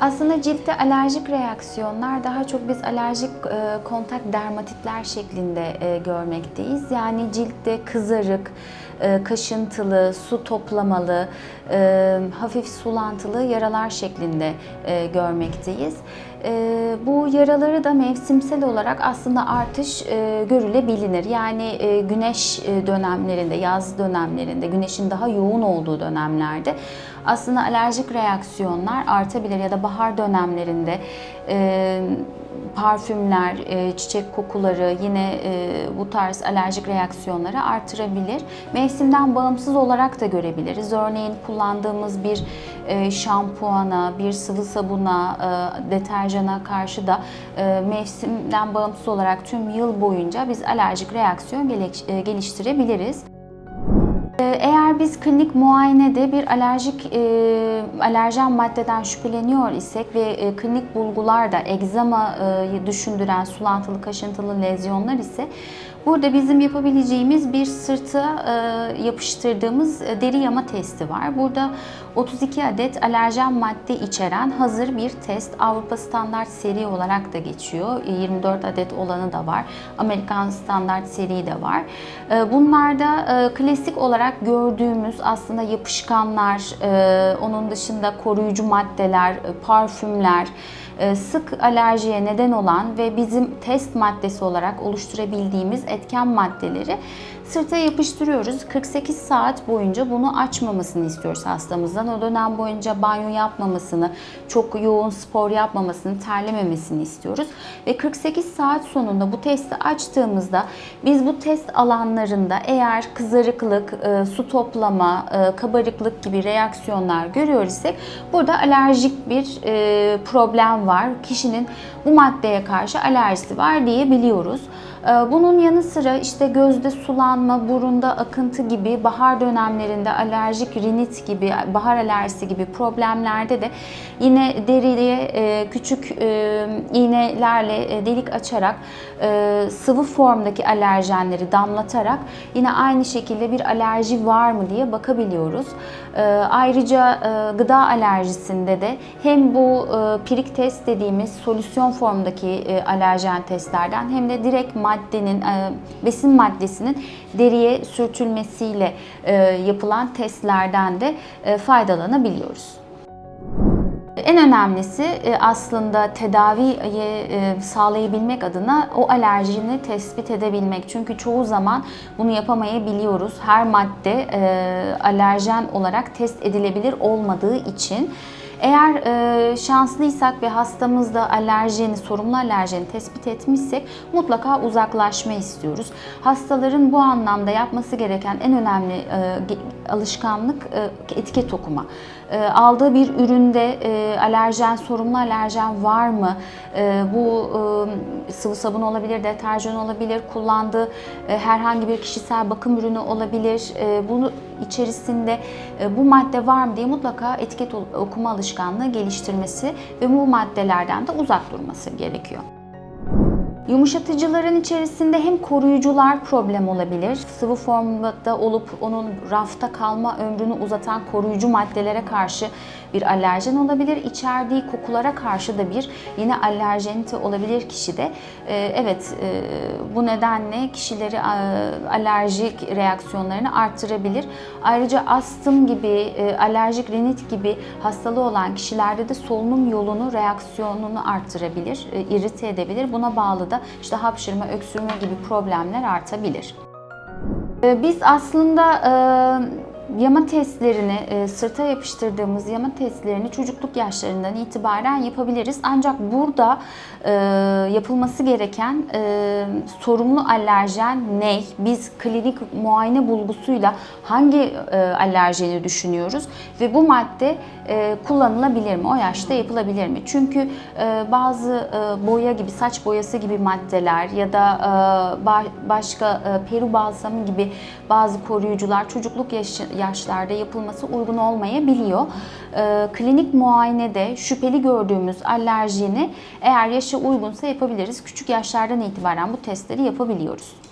Aslında ciltte alerjik reaksiyonlar daha çok biz alerjik e, kontak dermatitler şeklinde e, görmekteyiz. Yani ciltte kızarık, e, kaşıntılı, su toplamalı, e, hafif sulantılı yaralar şeklinde e, görmekteyiz. E, bu yaraları da mevsimsel olarak aslında artış e, görülebilir. Yani e, güneş e, dönemlerinde, yaz dönemlerinde, güneşin daha yoğun olduğu dönemlerde aslında alerjik reaksiyonlar artabilir ya da bahar dönemlerinde e, parfümler, e, çiçek kokuları yine e, bu tarz alerjik reaksiyonları artırabilir. Mevsimden bağımsız olarak da görebiliriz. Örneğin kullandığımız bir e, şampuana, bir sıvı sabuna, e, deterjana karşı da e, mevsimden bağımsız olarak tüm yıl boyunca biz alerjik reaksiyon e, geliştirebiliriz. Ee, Eğer biz klinik muayenede bir alerjik e, alerjen maddeden şüpheleniyor isek ve e, klinik bulgularda egzamayı düşündüren sulantılı kaşıntılı lezyonlar ise burada bizim yapabileceğimiz bir sırta e, yapıştırdığımız e, deri yama testi var. Burada 32 adet alerjen madde içeren hazır bir test. Avrupa standart seri olarak da geçiyor. E, 24 adet olanı da var. Amerikan standart seri de var. E, Bunlarda e, klasik olarak gördüğümüz aslında yapışkanlar, e, onun dışında koruyucu maddeler, e, parfümler, e, sık alerjiye neden olan ve bizim test maddesi olarak oluşturabildiğimiz etken maddeleri sırta yapıştırıyoruz. 48 saat boyunca bunu açmamasını istiyoruz hastamızdan. O dönem boyunca banyo yapmamasını, çok yoğun spor yapmamasını, terlememesini istiyoruz. Ve 48 saat sonunda bu testi açtığımızda biz bu test alanlarında eğer kızarıklık, e, su toplama, e, kabarıklık gibi reaksiyonlar görüyor isek burada alerjik bir e, problem var. Kişinin bu maddeye karşı alerjisi var diyebiliyoruz. E, Bunun yanı sıra işte gözde sulanma, burunda akıntı gibi bahar dönemlerinde alerjik rinit gibi, bahar alerjisi gibi problemlerde de yine deriye e, küçük e, iğnelerle e, delik açarak sıvı formdaki alerjenleri damlatarak yine aynı şekilde bir alerji var mı diye bakabiliyoruz. Ayrıca gıda alerjisinde de hem bu pirik test dediğimiz solüsyon formdaki alerjen testlerden hem de direkt maddenin, e, besin maddesinin deriye sürtülmesiyle e, yapılan testlerden de e, faydalanabiliyoruz. En önemlisi e, aslında tedaviyi e, sağlayabilmek adına o alerjini tespit edebilmek. Çünkü çoğu zaman bunu yapamayabiliyoruz. Her madde e, alerjen olarak test edilebilir olmadığı için eğer e, şanslıysak ve hastamızda alerjeni, sorumlu alerjeni tespit etmişsek mutlaka uzaklaşma istiyoruz. Hastaların bu anlamda yapması gereken en önemli e, alışkanlık e, etiket okuma. E, aldığı bir üründe e, alerjen, sorumlu alerjen var mı? Bu sıvı sabun olabilir, deterjan olabilir, kullandığı herhangi bir kişisel bakım ürünü olabilir. Bunu içerisinde bu madde var mı diye mutlaka etiket okuma alışkanlığı geliştirmesi ve bu maddelerden de uzak durması gerekiyor. Yumuşatıcıların içerisinde hem koruyucular problem olabilir. Sıvı formda olup onun rafta kalma ömrünü uzatan koruyucu maddelere karşı bir alerjen olabilir. İçerdiği kokulara karşı da bir yine alerjenite olabilir kişide. Ee, Evet e, bu nedenle kişileri e, alerjik reaksiyonlarını artırabilir. Ayrıca astım gibi, e, alerjik rinit gibi hastalığı olan kişilerde de solunum yolunu, reaksiyonunu artırabilir, e, irite edebilir. Buna bağlı da işte hapşırma, öksürme gibi problemler artabilir. Ee, Biz aslında e, yama testlerini, e, sırta yapıştırdığımız yama testlerini çocukluk yaşlarından itibaren yapabiliriz. Ancak burada e, yapılması gereken e, sorumlu alerjen ne? Biz klinik muayene bulgusuyla hangi e, alerjeni düşünüyoruz ve bu madde e, kullanılabilir mi? O yaşta yapılabilir mi? Çünkü e, bazı e, boya gibi, saç boyası gibi maddeler ya da e, ba- başka e, peri balsamı gibi bazı koruyucular çocukluk yaşı- yaşlarda yapılması uygun olmayabiliyor. E, klinik muayenede şüpheli gördüğümüz alerjini eğer yaşı uygunsa yapabiliriz. Küçük yaşlardan itibaren bu testleri yapabiliyoruz.